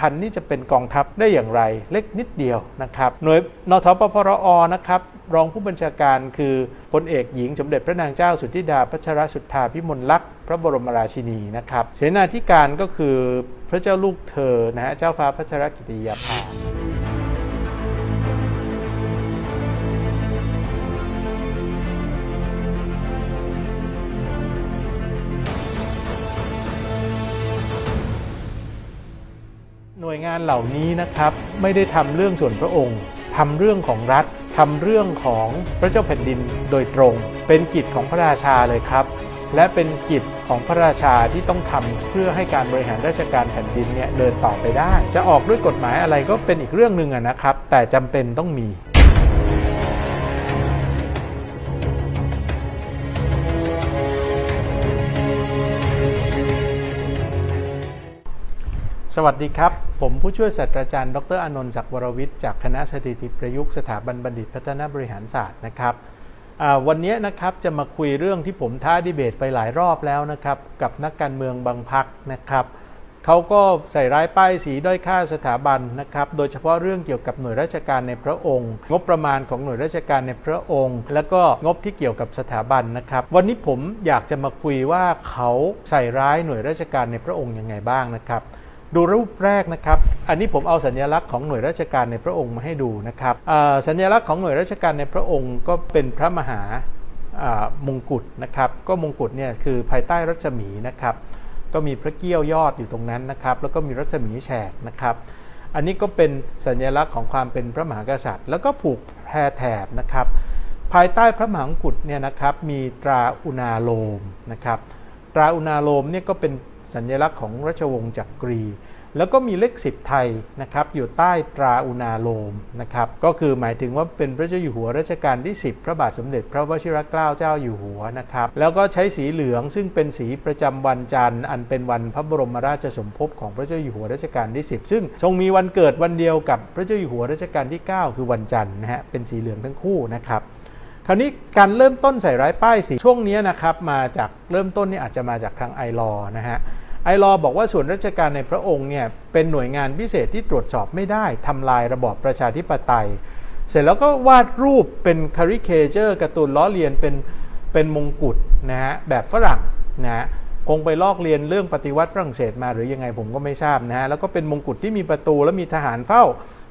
พันนี่จะเป็นกองทัพได้อย่างไรเล็กนิดเดียวนะครับหน่วยนทปพรอนะครับรองผู้บัญชาการคือพลเอกหญิงสมเด็จพระนางเจ้าสุทธิดาพัชรสุทธาพิมลลักษณ์พระบรมราชินีนะครับเสนาธิการก็คือพระเจ้าลูกเธอนะฮะเจ้าฟ้าพัชรกิติยาภา น่วยงานเหล่านี้นะครับไม่ได้ทำเรื่องส่วนพระองค์ทำเรื่องของรัฐทำเรื่องของพระเจ้าแผ่นดินโดยตรง เป็นกิจของพระราชาเลยครับ และเป็นกิจของพระราชาที่ต้องทำเพื่อให้การบริหารราชการแผ่นดินเนี่ยเดินต่อไปได้ จะออกด้วยกฎหมายอะไรก็เป็นอีกเรื่องหนึ่งนะครับ แต่จำเป็นต้องมี สวัสดีครับ ผมผู้ช่วยศาสตราจารย์ ดรอนนท์ศักดิ์วรวิทย์จากคณะสถิติประยุกต์สถาบันบัณฑิตพัฒนาบริหารศาสตร์นะครับวันนี้นะครับจะมาคุยเรื่องที่ผมท้าดีเบตไปหลายรอบแล้วนะครับ กับนักการเมืองบางพักนะครับเขาก็ใส่ร้ายป้ายสีด้อยค่าสถาบันนะครับ โดยเฉพาะเรื่องเกี่ยวกับหน่วยราชการในพระองค์ งบประมาณของหน่วยราชการในพระองค์ แล้วก็งบที่เกี่ยวกับสถาบันนะครับ วันนี้ผมอยากจะมาคุยว่าเขาใส่ร้ายหน่วยราชการในพระองค์ยังไงบ้างนะครับ ดูรูปแรกนะครับ อันนี้ผมเอาสัญลักษณ์ของหน่วยราชการในพระองค์มาให้ดูนะครับสัญลักษณ์ของหน่วยราชการในพระองค์ก็เป็นพระมหาอ่ามงกุฎนะครับ ก็มงกุฎเนี่ยคือภายใต้รัศมีนะครับ ก็มีพระเกี้ยวยอดอยู่ตรงนั้นนะครับ แล้วก็มีรัศมีแฉกนะครับ อันนี้ก็เป็นสัญลักษณ์ของความเป็นพระมหากษัตริย์ แล้วก็ผูกแพรแถบนะครับ ภายใต้พระมหามงกุฎเนี่ยนะครับมีตราอุณาโลมนะครับ ตราอุณาโลมเนี่ยก็เป็น สัญลักษณ์ของราชวงศ์จักรี แล้วก็มีเลข10ไทยนะครับอยู่ใต้ตราอุณาโลมนะครับก็คือหมายถึงว่าเป็นพระเจ้าอยู่หัวรัชกาลที่ 10 พระบาทสมเด็จพระวชิรเกล้าเจ้าอยู่หัวนะครับแล้วก็ใช้สีเหลืองซึ่งเป็นสีประจำวันจันทร์ อันเป็นวันพระบรมราชสมภพของพระเจ้าอยู่หัวรัชกาลที่ 10 ซึ่งทรงมีวันเกิดวันเดียวกับพระเจ้าอยู่หัวรัชกาลที่ 9 คือวันจันทร์นะฮะเป็นสีเหลืองทั้งคู่นะครับ ราวนี้การเริ่มต้นใส่ร้ายป้ายสีช่วงนี้นะครับมาจากเริ่มต้นนี่อาจจะมาจากทางไอรอนะฮะไอรอบอกว่าส่วนราชการในพระองค์เนี่ยเป็นหน่วยงานพิเศษที่ตรวจสอบไม่ได้ทำลายระบอบประชาธิปไตย เสร็จแล้วก็วาดรูปเป็นคาริเคเจอร์การ์ตูนล้อเลียนเป็นเป็นมงกุฎนะฮะแบบฝรั่งนะฮะคงไปลอกเรียนเรื่องปฏิวัติฝรั่งเศสมาหรือยังไงผมก็ไม่ทราบนะฮะแล้วก็เป็นมงกุฎที่มีประตูแล้วมีทหารเฝ้า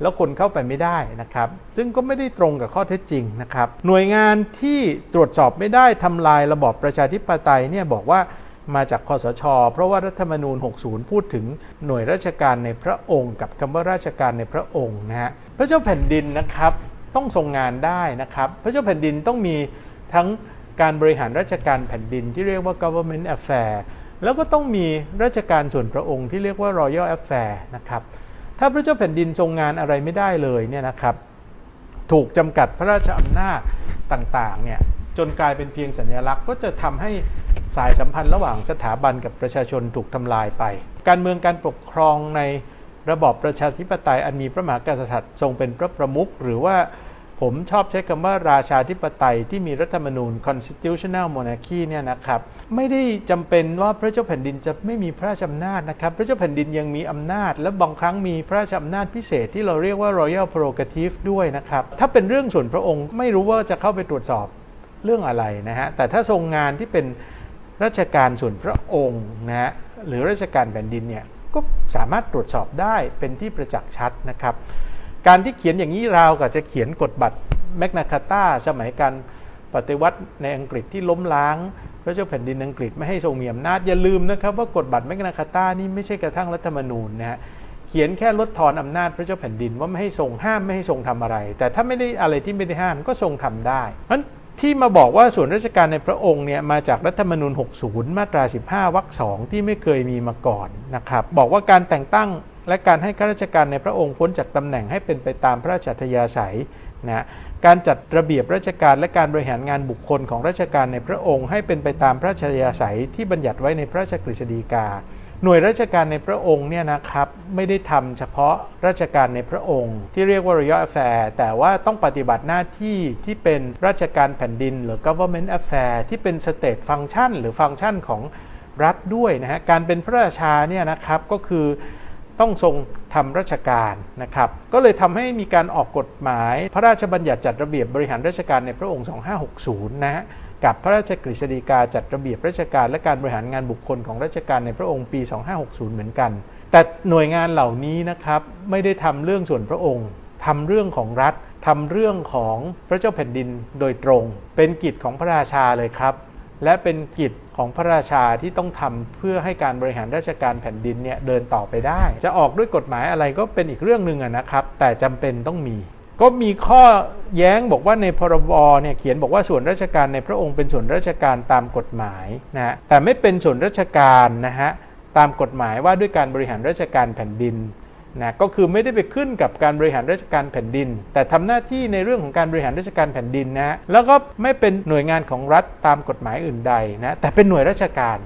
แล้วคนเข้าไปไม่ได้นะครับ ซึ่งก็ไม่ได้ตรงกับข้อเท็จจริงนะครับ หน่วยงานที่ตรวจสอบไม่ได้ทำลายระบอบประชาธิปไตยเนี่ยบอกว่ามาจากคอสช เพราะว่ารัฐธรรมนูญ 60 พูดถึงหน่วยราชการในพระองค์ กับคำว่าราชการในพระองค์นะฮะพระเจ้าแผ่นดินนะครับต้องทรงงานได้นะครับ พระเจ้าแผ่นดินต้องมีทั้งการบริหารราชการแผ่นดินที่เรียกว่า government affair แล้วก็ต้องมีราชการส่วนพระองค์ที่เรียกว่า royal affair นะครับ ถ้าพระเจ้าแผ่นดินทรงงานอะไรไม่ได้เลยเนี่ยนะครับ ถูกจำกัดพระราชอำนาจต่างๆเนี่ยจนกลายเป็นเพียงสัญลักษณ์ก็จะทำให้สายสัมพันธ์ระหว่างสถาบันกับประชาชนถูกทำลายไป การเมืองการปกครองในระบอบประชาธิปไตยอันมีพระมหากษัตริย์ทรงเป็นพระประมุขหรือว่า ผมชอบใช้คำว่าราชาธิปไตยที่มีรัฐธรรมนูญ constitutional monarchy เนี่ยนะครับ ไม่ได้จำเป็นว่าพระเจ้าแผ่นดินจะไม่มีพระราชอำนาจนะครับ พระเจ้าแผ่นดินยังมีอำนาจ และบางครั้งมีพระราชอำนาจพิเศษที่เราเรียกว่า royal prerogative ด้วยนะครับ ถ้าเป็นเรื่องส่วนพระองค์ไม่รู้ว่าจะเข้าไปตรวจสอบเรื่องอะไรนะฮะ แต่ถ้าทรงงานที่เป็นราชการส่วนพระองค์นะฮะหรือราชการแผ่นดินเนี่ยก็สามารถตรวจสอบได้เป็นที่ประจักษ์ชัดนะครับ การที่เขียนอย่างนี้ราวกับจะเขียนกฎบัตรแมกนาคาตาสมัยการปฏิวัติในอังกฤษที่ล้มล้าง พระเจ้าแผ่นดินอังกฤษไม่ให้ทรงมีอำนาจ อย่าลืมนะครับว่ากฎบัตรแมกนาคาตานี่ไม่ใช่กระทั่งรัฐธรรมนูญนะฮะเขียนแค่ลดทอนอำนาจพระเจ้าแผ่นดินว่าไม่ให้ทรงห้ามไม่ให้ทรงทำอะไร แต่ถ้าไม่ได้อะไรที่ไม่ได้ห้ามก็ทรงทำได้เพราะที่มาบอกว่าส่วนราชการในพระองค์เนี่ยมาจากรัฐธรรมนูญ 60 มาตรา 15 วรรคสองที่ไม่เคยมีมาก่อนนะครับบอกว่าการแต่งตั้ง และการให้ข้าราชการในพระองค์พ้นจากตำแหน่งให้เป็นไปตามพระราชธยาศัยนะการจัดระเบียบราชการและการบริหารงานบุคคลของราชการในพระองค์ให้เป็นไปตามพระราชยาศัยที่บัญญัติไว้ในพระราชกฤษฎีกา หน่วยราชการในพระองค์เนี่ยนะครับไม่ได้ทำเฉพาะราชการในพระองค์ ที่เรียกว่า royal affair แต่ว่าต้องปฏิบัติหน้าที่ที่เป็นราชการแผ่นดิน หรือ government affair ที่เป็น state function หรือฟังก์ชันของรัฐด้วยนะฮะการเป็นพระราชาเนี่ยนะครับก็คือ ต้องทรงทำราชการนะครับ ก็เลยทำให้มีการออกกฎหมาย พระราชบัญญัติจัดระเบียบบริหารราชการในพระองค์ 2560 นะฮะกับพระราชกฤษฎีกาจัดระเบียบราชการและการบริหารงานบุคคลของราชการในพระองค์ปี 2560 เหมือนกัน แต่หน่วยงานเหล่านี้นะครับไม่ได้ทำเรื่องส่วนพระองค์ทำเรื่องของรัฐทำเรื่องของพระเจ้าแผ่นดินโดยตรง เป็นกิจของพระราชาเลยครับ และเป็นกิจของพระราชาที่ต้องทำเพื่อให้การบริหารราชการแผ่นดินเนี่ยเดินต่อไปได้ จะออกด้วยกฎหมายอะไรก็เป็นอีกเรื่องหนึ่งนะครับ แต่จำเป็นต้องมี ก็มีข้อแย้งบอกว่าในพรบเนี่ยเขียนบอกว่าส่วนราชการในพระองค์เป็นส่วนราชการตามกฎหมายนะฮะแต่ไม่เป็นส่วนราชการนะฮะตามกฎหมายว่าด้วยการบริหารราชการแผ่นดิน นะก็คือไม่ได้ไปขึ้นกับการบริหารราชการแผ่นดิน แต่ทำหน้าที่ในเรื่องของการบริหารราชการแผ่นดินนะแล้วก็ไม่เป็นหน่วยงานของรัฐตามกฎหมายอื่นใดนะแต่เป็นหน่วยราชการ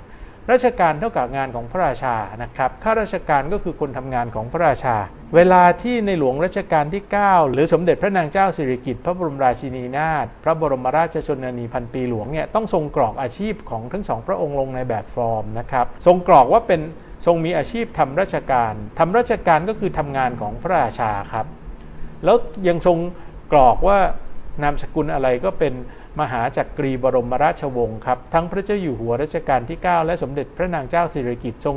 ราชการเท่ากับงานของพระราชานะครับข้าราชการก็คือคนทำงานของพระราชา เวลาที่ในหลวงรัชกาลที่ 9 หรือสมเด็จพระนางเจ้าสิริกิติ์พระบรมราชินีนาถพระบรมราชชนนีพันปีหลวงเนี่ยต้องทรงกรอกอาชีพของทั้งสองพระองค์ลงในแบบฟอร์มนะครับทรงกรอกว่าเป็น ทรงมีอาชีพทำราชการทำราชการก็คือทำงานของพระราชาครับ แล้วยังทรงกรอกว่านามสกุลอะไรก็เป็นมหาจักรีบรมราชวงศ์ครับ ทั้งพระเจ้าอยู่หัวรัชกาลที่ 9 และสมเด็จพระนางเจ้าสิริกิติ์ทรง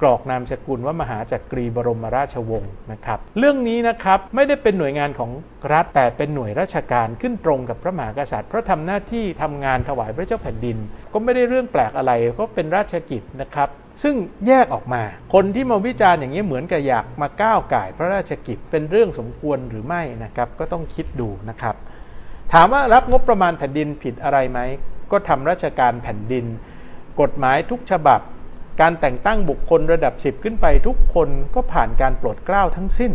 กรอกนามสกุลว่ามหาจักรีบรมราชวงศ์นะครับ เรื่องนี้นะครับไม่ได้เป็นหน่วยงานของรัฐแต่เป็นหน่วยราชการขึ้นตรงกับพระมหากษัตริย์ เพราะทำหน้าที่ทำงานถวายพระเจ้าแผ่นดิน ก็ไม่ได้เรื่องแปลกอะไรก็เป็นราชกิจนะครับซึ่งแยกออกมา คนที่มาวิจารณ์อย่างนี้เหมือนกับอยากมาก้าวไก่พระราชกิจเป็นเรื่องสมควรหรือไม่นะครับก็ต้องคิดดูนะครับ ถามว่ารับงบประมาณแผ่นดินผิดอะไรไหมก็ทำราชการแผ่นดิน กฎหมายทุกฉบับ การแต่งตั้งบุคคลระดับ 10 ขึ้นไปทุกคนก็ผ่านการโปรดเกล้าทั้งสิ้น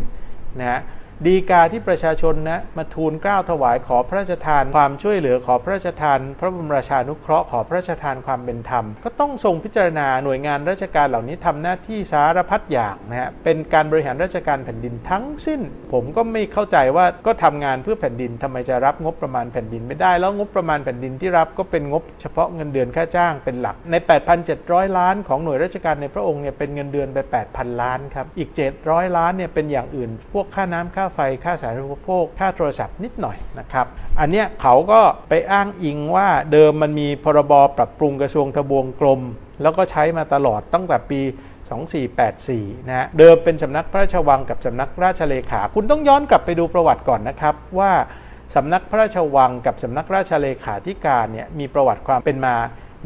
นะฮะ ดีกาที่ประชาชนนะมาทูลเกล้าถวายขอพระราชทาน ความช่วยเหลือขอพระราชทาน พระบรมราชานุเคราะห์ขอพระราชทานความเป็นธรรม ก็ต้องทรงพิจารณาหน่วยงานราชการเหล่านี้ทำหน้าที่สารพัดอย่างนะฮะเป็นการบริหารราชการแผ่นดินทั้งสิ้น ผมก็ไม่เข้าใจว่าก็ทำงานเพื่อแผ่นดินทำไมจะรับงบประมาณแผ่นดินไม่ได้ แล้วงบประมาณแผ่นดินที่รับก็เป็นงบเฉพาะเงินเดือนค่าจ้างเป็นหลักใน 8,700 ล้าน ของหน่วยราชการในพระองค์เนี่ยเป็นเงินเดือนไป 8,000 ล้านครับอีก 700 ล้านเนี่ยเป็นอย่างอื่น พวกค่าน้ำค่าไฟค่าสาธารณูปโภคค่าโทรศัพท์นิดหน่อยนะครับ อันเนี้ยเขาก็ไปอ้างอิงว่าเดิมมันมีพรบปรับปรุงกระทรวงทบวงกรมแล้วก็ใช้มาตลอดตั้งแต่ปี2484นะฮะเดิมเป็นสำนักพระราชวังกับสำนักราชเลขา คุณต้องย้อนกลับไปดูประวัติก่อนนะครับว่าสำนักพระราชวังกับสำนักราชเลขาธิการเนี่ยมีประวัติความเป็นมา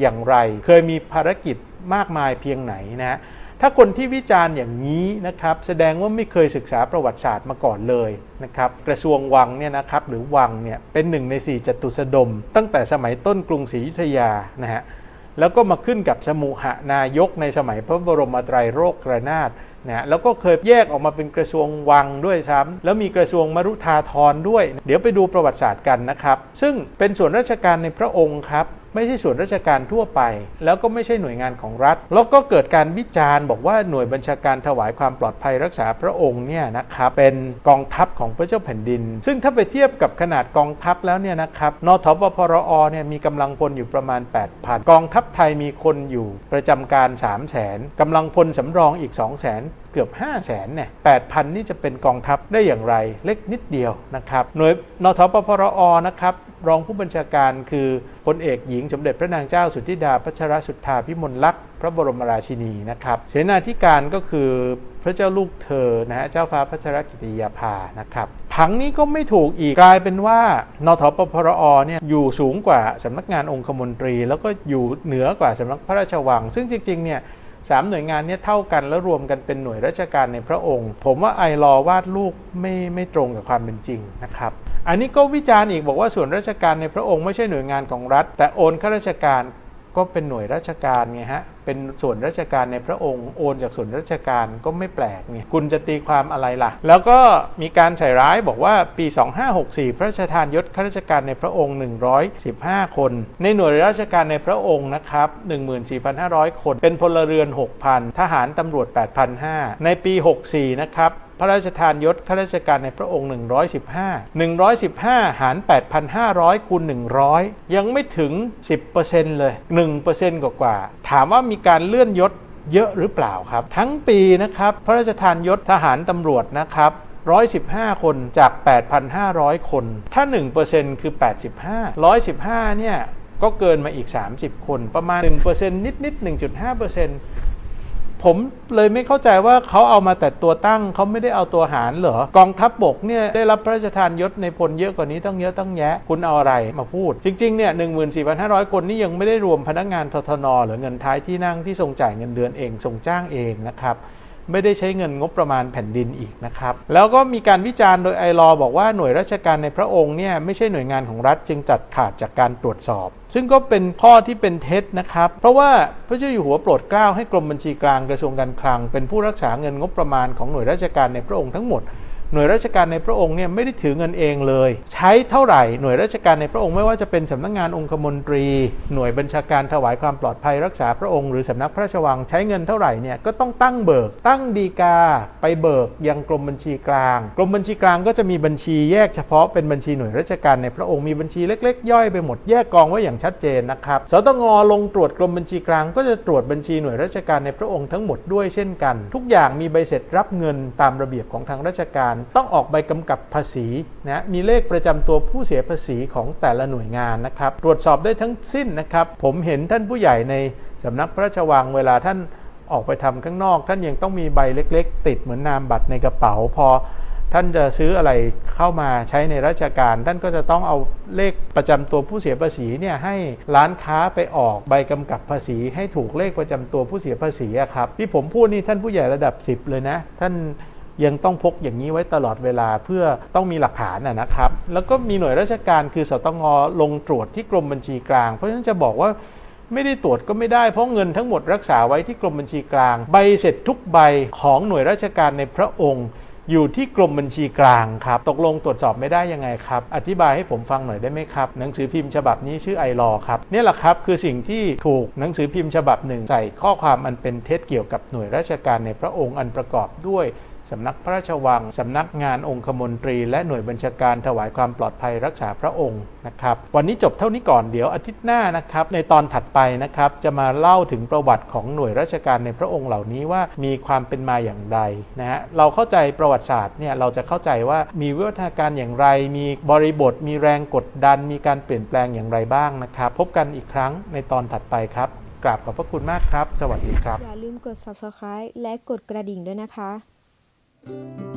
อย่างไร เคยมีภารกิจมากมายเพียงไหนนะฮะ ถ้าคนที่วิจารณ์อย่างนี้นะครับแสดงว่าไม่เคยศึกษาประวัติศาสตร์มาก่อนเลยนะครับกระทรวงวังเนี่ยนะครับหรือวังเนี่ยเป็นหนึ่งในสี่จตุสดม ตั้งแต่สมัยต้นกรุงศรีอยุธยานะฮะแล้วก็มาขึ้นกับสมุหนายกในสมัยพระบรมไตรโลกรนาถนะแล้วก็เคยแยกออกมาเป็นกระทรวงวังด้วยซ้ำแล้วมีกระทรวงมรุธาธรด้วย เดี๋ยวไปดูประวัติศาสตร์กันนะครับ ซึ่งเป็นส่วนราชการในพระองค์ครับ ไม่ใช่ส่วนราชการทั่วไป แล้วก็ไม่ใช่หน่วยงานของรัฐ แล้วก็เกิดการวิจารณ์บอกว่าหน่วยบัญชาการถวายความปลอดภัยรักษาพระองค์เนี่ยนะครับเป็นกองทัพของพระเจ้าแผ่นดิน ซึ่งถ้าไปเทียบกับขนาดกองทัพแล้วเนี่ยนะครับนทปพรอเนี่ยมีกำลังพลอยู่ประมาณ 8,000 กองทัพไทยมีคนอยู่ประจำการ3 0 0แสนกำลังพลสำรองอีก 2 0 0แสนเกือบ 5 0 0แสนเนี่ย8,000นี่จะเป็นกองทัพได้อย่างไร เล็กนิดเดียวนะครับ หน่วยนทปพรอนะครับ รองผู้บัญชาการคือพลเอกหญิงสมเด็จพระนางเจ้าสุทธิดาพัชรสุทธาพิมลลักษณ์พระบรมราชินีนะครับ เสนาธิการก็คือพระเจ้าลูกเธอนะฮะเจ้าฟ้าพัชรกิติยาภานะครับผังนี้ก็ไม่ถูกอีกกลายเป็นว่านทปพรอเนี่ยอยู่สูงกว่าสำนักงานองคมนตรี แล้วก็อยู่เหนือกว่าสำนักพระราชวัง ซึ่งจริงๆเนี่ยสามหน่วยงานเนี้เท่ากันแล้วรวมกันเป็นหน่วยราชการในพระองค์ ผมว่าไอรอวาดลูกไม่ไม่ตรงกับความเป็นจริงนะครับ อันนี้ก็วิจารณ์อีกบอกว่าส่วนราชการในพระองค์ไม่ใช่หน่วยงานของรัฐ แต่โอนข้าราชการก็เป็นหน่วยราชการไงฮะ เป็นส่วนราชการในพระองค์โอนจากส่วนราชการก็ไม่แปลกไงคุณจะตีความอะไรล่ะ แล้วก็มีการใส่ร้ายบอกว่าปี 2564 พระราชทานยศข้าราชการในพระองค์ 115 คน ในหน่วยราชการในพระองค์นะครับ 14,500 คน เป็นพลเรือน 6,000 ทหารตำรวจ 8,500 ในปี 64 นะครับ พระราชทานยศข้าราชการในพระองค์ 115 115 หาร 8,500 คูณ 100 ยังไม่ถึง 10%เลย 1%กว่าๆถามว่ามีการเลื่อนยศเยอะหรือเปล่าครับ ทั้งปีนะครับ พระราชทานยศทหารตำรวจนะครับ115 คนจาก 8,500 คน ถ้า 1%คือ 85 115 เนี่ย ก็เกินมาอีก 30 คน ประมาณ 1%นิดๆ1.5% ผมเลยไม่เข้าใจว่าเขาเอามาแต่ตัวตั้งเขาไม่ได้เอาตัวหารเหรอกองทัพบบกเนี่ยได้รับพระราชทานยศในพลเยอะกว่านี้ต้องเยอะต้องแยะคุณเอาอะไรมาพูด จริงๆเนี่ยหนึ่งหมื่นสี่พันห้าร้อยคนนี่ยังไม่ได้รวมพนักงานททนหรือเงินท้ายที่นั่งที่ทรงจ่ายเงินเดือนเองทรงจ้างเองนะครับ ไม่ได้ใช้เงินงบประมาณแผ่นดินอีกนะครับ แล้วก็มีการวิจารณ์โดยไอรอบอกว่าหน่วยราชการในพระองค์เนี่ยไม่ใช่หน่วยงานของรัฐจึงจัดขาดจากการตรวจสอบ ซึ่งก็เป็นข้อที่เป็นเท็จนะครับ เพราะว่าพระเจ้าอยู่หัวโปรดเกล้าให้กรมบัญชีกลางกระทรวงการคลัง เป็นผู้รักษาเงินงบประมาณของหน่วยราชการในพระองค์ทั้งหมด หน่วยราชการในพระองค์เนี่ยไม่ได้ถือเงินเองเลย ใช้เท่าไหร่หน่วยราชการในพระองค์ไม่ว่าจะเป็นสำนักงานองคมนตรี หน่วยบัญชาการถวายความปลอดภัยรักษาพระองค์หรือสำนักพระราชวังใช้เงินเท่าไหร่เนี่ยก็ต้องตั้งเบิก ตั้งดีกาไปเบิกยังกรมบัญชีกลาง กรมบัญชีกลางก็จะมีบัญชีแยกเฉพาะเป็นบัญชีหน่วยราชการในพระองค์มีบัญชีเล็กๆ ย่อยไปหมดแยกกองไว้อย่างชัดเจนนะครับสตงลงตรวจกรมบัญชีกลาง ก็จะตรวจบัญชีหน่วยราชการในพระองค์ทั้งหมดด้วยเช่นกัน ทุกอย่างมีใบเสร็จรับเงินตามระเบียบของทางราชการต้องออกใบกำกับภาษีนะมีเลขประจำตัวผู้เสียภาษีของแต่ละหน่วยงานนะครับ ตรวจสอบได้ทั้งสิ้นนะครับ ผมเห็นท่านผู้ใหญ่ในสำนักพระราชวังเวลาท่านออกไปทำข้างนอก ท่านยังต้องมีใบเล็ก ๆ ติดเหมือนนามบัตรในกระเป๋าพอท่านจะซื้ออะไรเข้ามาใช้ในราชการ ท่านก็จะต้องเอาเลขประจำตัวผู้เสียภาษีเนี่ยให้ร้านค้าไปออกใบกำกับภาษี ให้ถูกเลขประจำตัวผู้เสียภาษีครับที่ผมพูดนี่ท่านผู้ใหญ่ระดับ 10 เลยนะ ท่าน ยังต้องพกอย่างนี้ไว้ตลอดเวลาเพื่อต้องมีหลักฐานนะครับ แล้วก็มีหน่วยราชการคือสตงลงตรวจที่กรมบัญชีกลาง เพราะฉะนั้นจะบอกว่าไม่ได้ตรวจก็ไม่ได้เพราะเงินทั้งหมดรักษาไว้ที่กรมบัญชีกลาง ใบเสร็จทุกใบของหน่วยราชการในพระองค์อยู่ที่กรมบัญชีกลางครับ ตกลงตรวจสอบไม่ได้ยังไงครับ อธิบายให้ผมฟังหน่อยได้ไหมครับ หนังสือพิมพ์ฉบับนี้ชื่อไอรอครับนี่แหละครับคือสิ่งที่ถูกหนังสือพิมพ์ฉบับหนึ่งใส่ข้อความอันเป็นเท็จเกี่ยวกับหน่วยราชการในพระองค์อันประกอบด้วย สำนักพระราชวัง สำนักงานองคมนตรี และหน่วยบัญชาการถวายความปลอดภัยรักษาพระองค์นะครับ วันนี้จบเท่านี้ก่อนเดี๋ยวอาทิตย์หน้านะครับ ในตอนถัดไปนะครับ จะมาเล่าถึงประวัติของหน่วยราชการในพระองค์เหล่านี้ว่ามีความเป็นมาอย่างไรนะฮะเราเข้าใจประวัติศาสตร์เนี่ยเราจะเข้าใจว่ามีวิวัฒนาการอย่างไร มีบริบท มีแรงกดดัน มีการเปลี่ยนแปลงอย่างไรบ้างนะครับ พบกันอีกครั้งในตอนถัดไปครับกราบขอบพระคุณมากครับ สวัสดีครับ อย่าลืมกด subscribe และกดกระดิ่งด้วยนะคะ Música